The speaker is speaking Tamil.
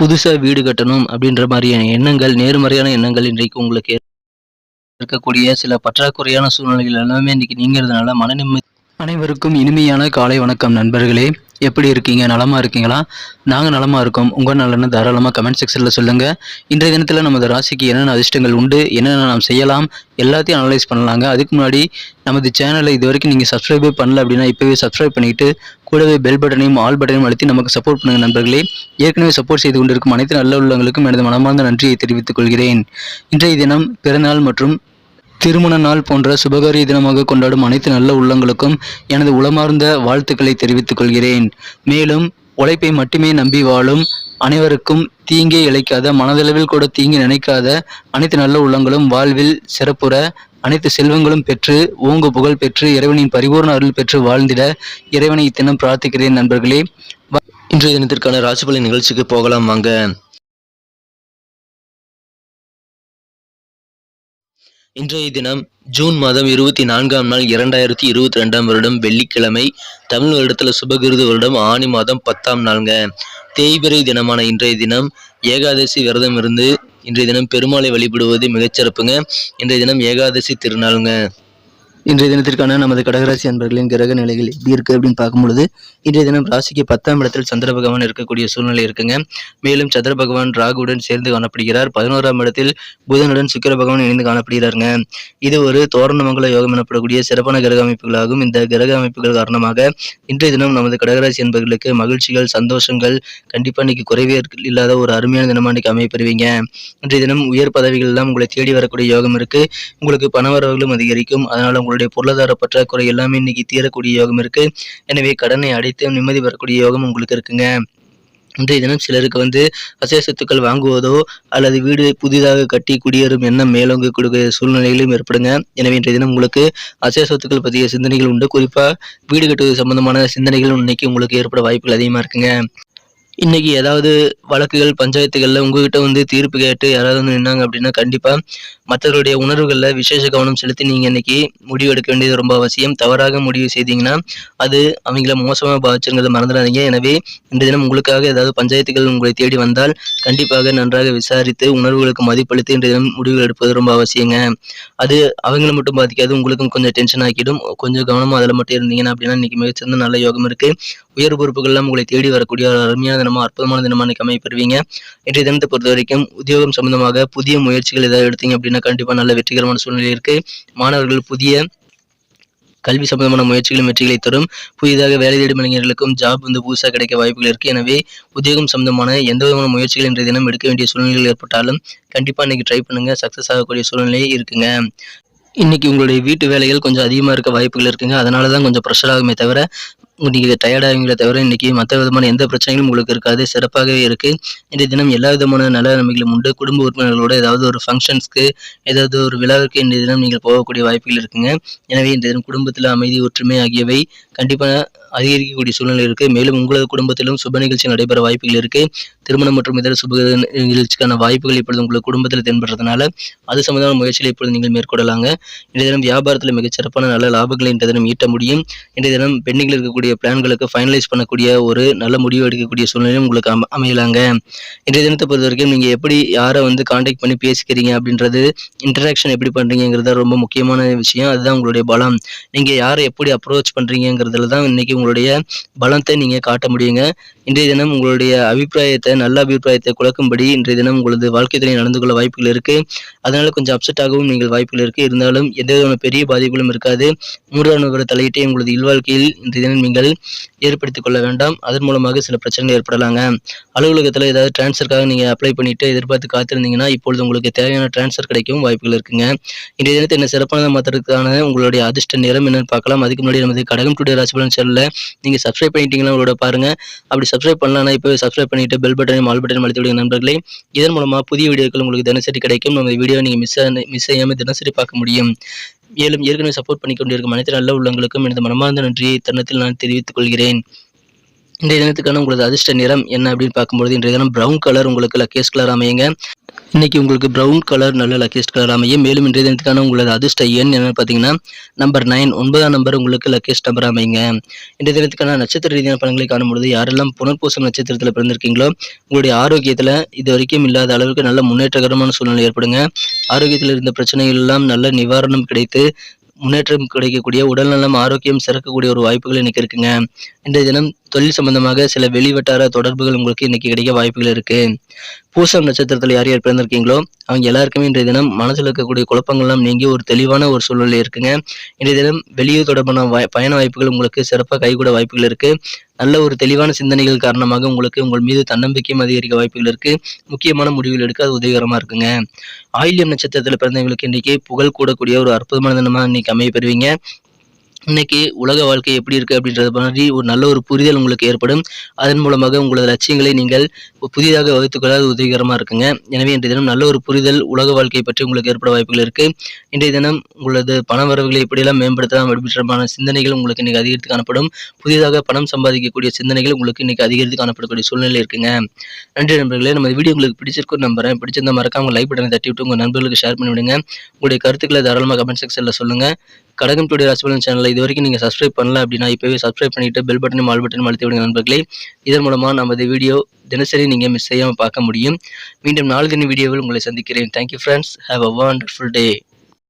புதுசாக வீடு கட்டணும் அப்படின்ற மாதிரியான எண்ணங்கள் நேர்மறையான எண்ணங்கள் இன்றைக்கு உங்களுக்கு இருக்கக்கூடிய சில பற்றாக்குறையான சூழ்நிலைகள் எல்லாமே இன்னைக்கு நீங்கிறதுனால மன நிம்மதி அனைவருக்கும் இனிமையான காலை வணக்கம் நண்பர்களே. எப்படி இருக்கீங்க? நலமாக இருக்கீங்களா? நாங்கள் நலமாக இருக்கோம். உங்கள் நலன்னு தாராளமாக கமெண்ட் செக்ஷனில் சொல்லுங்கள் இன்றைய தினத்தில் நமது ராசிக்கு என்னென்ன அதிர்ஷ்டங்கள் உண்டு? என்னென்ன நாம் செய்யலாம்? எல்லாத்தையும் அனலைஸ் பண்ணலாங்க. அதுக்கு முன்னாடி நமது சேனலை இது வரைக்கும் நீங்கள் சப்ஸ்கிரைபே பண்ணல அப்படின்னா இப்போவே சப்ஸ்கிரைப் பண்ணிவிட்டு கூடவே பெல் பட்டனையும் ஆல் பட்டனையும் அழுத்தி நமக்கு சப்போர்ட் பண்ணுங்கள் நண்பர்களே. ஏற்கனவே சப்போர்ட் செய்து கொண்டிருக்கும் அனைத்து நல்ல உள்ளவங்களுக்கும் எனது மனமார்ந்த நன்றியை தெரிவித்துக் கொள்கிறேன். இன்றைய தினம் பிறநாள் மற்றும் திருமண நாள் போன்ற சுபகாரிய தினமாக கொண்டாடும் அனைத்து நல்ல உள்ளங்களுக்கும் எனது உளமார்ந்த வாழ்த்துக்களை தெரிவித்துக் கொள்கிறேன். மேலும் உழைப்பை மட்டுமே நம்பி வாழும் அனைவருக்கும் தீங்கே இழைக்காத மனதளவில் கூட தீங்கி நினைக்காத அனைத்து நல்ல உள்ளங்களும் வாழ்வில் சிறப்புற அனைத்து செல்வங்களும் பெற்று ஓங்கு புகழ் பெற்று இறைவனின் பரிபூர்ண அருள் பெற்று வாழ்ந்திட இறைவனை இத்தினம் பிரார்த்திக்கிறேன் நண்பர்களே. வ- இன்றைய தினத்திற்கான ராசிபலன் நிகழ்ச்சிக்கு போகலாம் வாங்க. இன்றைய தினம் ஜூன் மாதம் இருபத்தி நான்காம் நாள் இரண்டாயிரத்தி இருபத்தி ரெண்டாம் வருடம் வெள்ளிக்கிழமை தமிழ் வருடத்தில் சுபகிருது வருடம் ஆணி மாதம் பத்தாம் நாளுங்க. தேய்பிரை தினமான இன்றைய தினம் ஏகாதசி விரதம் இருந்து இன்றைய தினம் பெருமாளை வழிபடுவது மிகச்சிறப்புங்க. இன்றைய தினம் ஏகாதசி திருநாளுங்க. இன்றைய தினத்திற்கான நமது கடகராசி அன்பர்களின் கிரக நிலைகள் எப்படி இருக்கு அப்படின்னு பார்க்கும்பொழுது இன்றைய தினம் ராசிக்கு பத்தாம் இடத்தில் சந்திர பகவான் இருக்கக்கூடிய சூழ்நிலை இருக்குங்க. மேலும் சந்திர பகவான் ராகுவுடன் சேர்ந்து காணப்படுகிறார். பதினோராம் இடத்தில் புதனுடன் சுக்கிர பகவான் இணைந்து காணப்படுகிறாருங்க. இது ஒரு தோரணமங்கல யோகம் எனப்படக்கூடிய சிறப்பான கிரக அமைப்புகளாகும். இந்த கிரக அமைப்புகள் காரணமாக இன்றைய தினம் நமது கடகராசி என்பவர்களுக்கு மகிழ்ச்சிகள் சந்தோஷங்கள் கண்டிப்பா இன்னைக்கு குறைவே இல்லாத ஒரு அருமையான தினமாக இன்னைக்கு அமைப்பெறுவீங்க இன்றைய தினம் உயர் பதவிகள் எல்லாம் உங்களை தேடி வரக்கூடிய யோகம் இருக்கு. உங்களுக்கு பணவரவுகளும் அதிகரிக்கும். அதனால உங்களுடைய பொருளாதார பற்றாக்குறை எல்லாமே இன்னைக்கு தீரக்கூடிய யோகம் இருக்கு. எனவே கடனை அடைத்து நிம்மதி வரக்கூடிய யோகம் உங்களுக்கு இருக்குங்க. இன்றைய தினம் சிலருக்கு வந்து அசைய சொத்துக்கள் வாங்குவதோ அல்லது வீடு புதிதாக கட்டி குடியேறும் எண்ணம் மேலோங்கக்கூடிய சூழ்நிலைகளையும் ஏற்படுங்க. எனவே இன்றைய தினம் உங்களுக்கு அசைய சொத்துக்கள் பற்றிய சிந்தனைகள் உண்டு. குறிப்பாக வீடு கட்டுவது சம்பந்தமான சிந்தனைகள் இன்னைக்கு உங்களுக்கு ஏற்பட வாய்ப்புகள் அதிகமாக இருக்குங்க. இன்னைக்கு ஏதாவது வழக்குகள் பஞ்சாயத்துகளில் உங்ககிட்ட வந்து தீர்ப்பு கேட்டு யாராவது வந்து நின்னாங்க அப்படின்னா கண்டிப்பாக மற்றவர்களுடைய உணர்வுகளில் விசேஷ கவனம் செலுத்தி நீங்கள் இன்னைக்கு முடிவு எடுக்க வேண்டியது ரொம்ப அவசியம். தவறாக முடிவு செய்தீங்கன்னா அது அவங்கள மோசமாக பாதிச்சுங்கிறத மறந்துடாதீங்க. எனவே இந்த தினம் உங்களுக்காக ஏதாவது பஞ்சாயத்துகள் உங்களை தேடி வந்தால் கண்டிப்பாக நன்றாக விசாரித்து உணர்வுகளுக்கு மதிப்பளித்து இன்றைய தினம் முடிவுகள் எடுப்பது ரொம்ப அவசியங்க. அது அவங்கள மட்டும் பாதிக்காது உங்களுக்கும் கொஞ்சம் டென்ஷன் ஆக்கிடும். கொஞ்சம் கவனமாக அதில் மட்டும் இருந்தீங்கன்னா அப்படின்னா இன்னைக்கு மிகச்சிறந்த நல்ல யோகம் இருக்கு. உயர் பொறுப்புகள்லாம் உங்களை தேடி வரக்கூடிய ஒரு அருமையான தினமும் அற்புதமான தினமான இன்னைக்கு அமைப்பெறுவீங்க இன்றைய தினத்தை பொறுத்த வரைக்கும் உத்தியோகம் சம்பந்தமாக புதிய முயற்சிகள் ஏதாவது எடுத்தீங்க அப்படின்னா கண்டிப்பாக நல்ல வெற்றிகரமான சூழ்நிலை இருக்கு. மாணவர்கள் புதிய கல்வி சம்பந்தமான முயற்சிகளும் வெற்றிகளை தரும். புதிதாக வேலை தேடும் இளைஞர்களுக்கும் ஜாப் வந்து புதுசாக கிடைக்க வாய்ப்புகள் இருக்கு. எனவே உத்தியோகம் சம்பந்தமான எந்த விதமான முயற்சிகள் இன்றைய தினம் எடுக்க வேண்டிய சூழ்நிலைகள் ஏற்பட்டாலும் கண்டிப்பாக இன்னைக்கு ட்ரை பண்ணுங்க. சக்சஸ் ஆகக்கூடிய சூழ்நிலை இருக்குங்க. இன்னைக்கு உங்களுடைய வீட்டு வேலைகள் கொஞ்சம் அதிகமாக இருக்க வாய்ப்புகள் இருக்குங்க. அதனால தான் கொஞ்சம் ப்ரெஷர் ஆகுமே தவிர நீங்கள் டயர்ட் தவிர இன்னைக்கு மற்ற விதமான எந்த பிரச்சனைகளும் உங்களுக்கு இருக்காது. சிறப்பாகவே இருக்கு. இன்றைய தினம் எல்லா விதமான நல்ல நன்மைகளும் உண்டு. குடும்ப உறுப்பினர்களோட ஏதாவது ஒரு ஃபங்க்ஷன்ஸ்க்கு ஏதாவது ஒரு விழாவுக்கு இன்றைய தினம் நீங்கள் போகக்கூடிய வாய்ப்புகள் இருக்குங்க. எனவே இன்றைய தினம் குடும்பத்தில் அமைதி ஒற்றுமை ஆகியவை கண்டிப்பாக அதிகரிக்கக்கூடிய சூழ்நிலை இருக்கு. மேலும் உங்களது குடும்பத்திலும் சுப நிகழ்ச்சி நடைபெற வாய்ப்புகள் இருக்கு. திருமணம் மற்றும் இதர சுப நிகழ்ச்சிக்கான வாய்ப்புகள் இப்பொழுது உங்கள் குடும்பத்தில் தென்படுறதுனால அது சம்பந்தமான முயற்சிகளை இப்பொழுது நீங்கள் மேற்கொள்ளலாங்க. இன்றைய தினம் வியாபாரத்தில் மிகச்சிறப்பான நல்ல லாபங்களை இன்றைய தினம் ஈட்ட முடியும். இன்றைய தினம் பெண்டிங்கில் இருக்கக்கூடிய பிளான்களுக்கு ஃபைனலைஸ் பண்ணக்கூடிய ஒரு நல்ல முடிவு எடுக்கக்கூடிய சூழ்நிலையும் உங்களுக்கு அம அமையலாங்க. இன்றைய தினத்தை பொறுத்த வரைக்கும் நீங்கள் எப்படி யாரை வந்து காண்டாக்ட் பண்ணி பேசிக்கிறீங்க அப்படின்றது இன்டராக்ஷன் எப்படி பண்ணுறீங்கிறது ரொம்ப முக்கியமான விஷயம். அதுதான் உங்களுடைய பலம். நீங்கள் யாரை எப்படி அப்ரோச் பண்ணுறீங்கிறதுல தான் இன்னைக்கு உங்களுடைய பலத்தை நீங்கள் காட்ட முடியுங்க. இன்றைய தினம் உங்களுடைய அபிப்பிராயத்தை நல்ல அபிப்பிராயத்தை குழக்கும்படி இன்றைய தினம் உங்களது வாழ்க்கை துணை நடந்து கொள்ள வாய்ப்புகள் இருக்கு. அதனால கொஞ்சம் அப்செட் ஆகவும் நீங்கள் வாய்ப்புகள் இருக்கு. இருந்தாலும் எந்த விதமான பெரிய பாதிப்புகளும் இருக்காது. மூன்றாம் நபர் தலையிட்டே உங்களது இல்வாழ்க்கையில் இன்றைய தினம் நீங்கள் ஏற்படுத்திக் கொள்ள வேண்டாம். அதன் மூலமாக சில பிரச்சனைகள் ஏற்படலாங்க. அலுவலகத்தில் ஏதாவது டிரான்ஸ்ஃபருக்காக நீங்கள் அப்ளை பண்ணிட்டு எதிர்பார்த்து காத்திருந்தீங்கன்னா இப்பொழுது உங்களுக்கு தேவையான டிரான்ஸ்ஃபர் கிடைக்கும் வாய்ப்புகள் இருக்குங்க. இன்றைய தினத்தை என்ன சிறப்பான மாற்றுறதுக்கான உங்களுடைய அதிர்ஷ்ட நிறம் என்னன்னு பார்க்கலாம். அதுக்கு முன்னாடி நமது கடகம் டுடே ராசிபலன் சேனலில் நீங்கள் சப்ஸ்கிரைப் பண்ணிட்டீங்கன்னா உங்களோட பாருங்க. அப்படி சப்ஸ்கிரைப் பண்ணலாம் இப்போ சப்ஸ்கிரைப் பண்ணிட்டு பெல் பட்டனையும் ஆல் பட்டனையும் அழுத்தி விடுங்க நண்பர்களே. இதன் மூலமாக புதிய வீடியோக்கள் உங்களுக்கு தினசரி கிடைக்கும். நம்ம வீடியோ நீங்கள் மிஸ் மிஸ் செய்யாமல் தினசரி பார்க்க முடியும். மேலும் ஏற்கனவே சப்போர்ட் பண்ணி கொண்டிருக்கும் அனைத்து நல்ல உள்ளங்களுக்கும் எனது மனமார்ந்த நன்றியை தருணத்தில் நான் தெரிவித்துக் கொள்கிறேன். இன்றைய தினத்துக்கான உங்களது அதிர்ஷ்ட நிறம் என்ன அப்படின்னு பார்க்கும்போது இன்றைய தினம் பிரவுன் கலர் உங்களுக்கு லக்கேஸ் கலர் அமையுங்க. இன்றைக்கி உங்களுக்கு ப்ரௌன் கலர் நல்ல லக்கேஸ்ட் கலர் அமையும் மேலும் இன்றைய தினத்துக்கான உங்களது அதிர்ஷ்ட எண் என்னென்னு பார்த்தீங்கன்னா நம்பர் நைன் ஒன்பதாம் நம்பர் உங்களுக்கு லக்கேஸ்ட் நம்பர் அமைங்க. இன்றைய தினத்துக்கான நட்சத்திர ரீதியான பலன்களை காணும்பொழுது யாரெல்லாம் புனர்பூசம் நட்சத்திரத்தில் பிறந்திருக்கீங்களோ உங்களுடைய ஆரோக்கியத்தில் இது வரைக்கும் இல்லாத அளவுக்கு நல்ல முன்னேற்றகரமான சூழ்நிலை ஏற்படுங்க. ஆரோக்கியத்தில் இருந்த பிரச்சனைகள் எல்லாம் நல்ல நிவாரணம் கிடைத்து முன்னேற்றம் கிடைக்கக்கூடிய உடல்நலம் ஆரோக்கியம் சிறக்கக்கூடிய ஒரு வாய்ப்புகள் எனக்கு இருக்குங்க. இன்றைய தினம் தொழில் சம்பந்தமாக சில வெளிவட்டார தொடர்புகள் உங்களுக்கு இன்னைக்கு கிடைக்க வாய்ப்புகள் இருக்கு. பூசம் நட்சத்திரத்தில் யார் யார் பிறந்திருக்கீங்களோ அவங்க எல்லாருக்குமே இன்றைய தினம் மனசில் இருக்கக்கூடிய குழப்பங்கள்லாம் நீங்கி ஒரு தெளிவான ஒரு சூழ்நிலை இருக்குங்க. இன்றைய தினம் வெளியூர் தொடர்பான பயண வாய்ப்புகள் உங்களுக்கு சிறப்பாக கைகூட வாய்ப்புகள் இருக்கு. நல்ல ஒரு தெளிவான சிந்தனைகள் காரணமாக உங்களுக்கு உங்கள் மீது தன்னம்பிக்கையும் அதிகரிக்க வாய்ப்புகள் இருக்கு. முக்கியமான முடிவுகள் எடுக்க அது உதவிகரமா இருக்குங்க. ஆயில்யம் நட்சத்திரத்தில் பிறந்தவங்களுக்கு இன்னைக்கு புகழ் கூடக்கூடிய ஒரு அற்புதமான தினமாக இன்னைக்கு அமைய பெறுவீங்க. இன்னைக்கு உலக வாழ்க்கை எப்படி இருக்குது அப்படின்றது மாதிரி ஒரு நல்ல ஒரு புரிதல் உங்களுக்கு ஏற்படும். அதன் மூலமாக உங்களது லட்சியங்களை நீங்கள் புதிதாக வகுத்துக்கொள்ள உதவிகரமாக இருக்குங்க. எனவே இன்றைய தினம் நல்ல ஒரு புரிதல் உலக வாழ்க்கையை பற்றி உங்களுக்கு ஏற்பட வாய்ப்புகள் இருக்குது இன்றைய தினம் உங்களது பண வரவுகளை எப்படியெல்லாம் மேம்படுத்தலாம் அப்படின்றமான சிந்தனைகள் உங்களுக்கு இன்றைக்கி அதிகரித்து காணப்படும். புதிதாக பணம் சம்பாதிக்கக்கூடிய சிந்தனைகள் உங்களுக்கு இன்றைக்கி அதிகரித்து காணப்படக்கூடிய சூழ்நிலை இருக்குங்க. நன்றி நண்பர்களே நம்ம வீடியோ உங்களுக்கு பிடிச்சிருக்கும் நம்புறேன். பிடிச்சிருந்தா மறக்காம லைக் பட்டனை தட்டி விட்டு உங்கள் நண்பர்களுக்கு ஷேர் பண்ணிவிடுங்க. உங்களுடைய கருத்துக்களை தாராளமாக கமெண்ட் செக்ஷனில் சொல்லுங்கள் கடகம் டுடே ராசிபலன் சேனலை இது வரைக்கும் நீங்கள் சப்ஸ்கிரைப் பண்ணல அப்படின்னா இப்போவே சப்ஸ்கிரைப் பண்ணிட்டு பெல் பட்டனும் ஆல் பட்டனும் அழுத்தி விடுங்க நண்பர்களே. இதன் மூலமாக நமது வீடியோ தினசரி நீங்கள் மிஸ் செய்யாமல் பார்க்க முடியும். மீண்டும் நாலு தின வீடியோவில் உங்களை சந்திக்கிறேன். Thank you friends have a wonderful day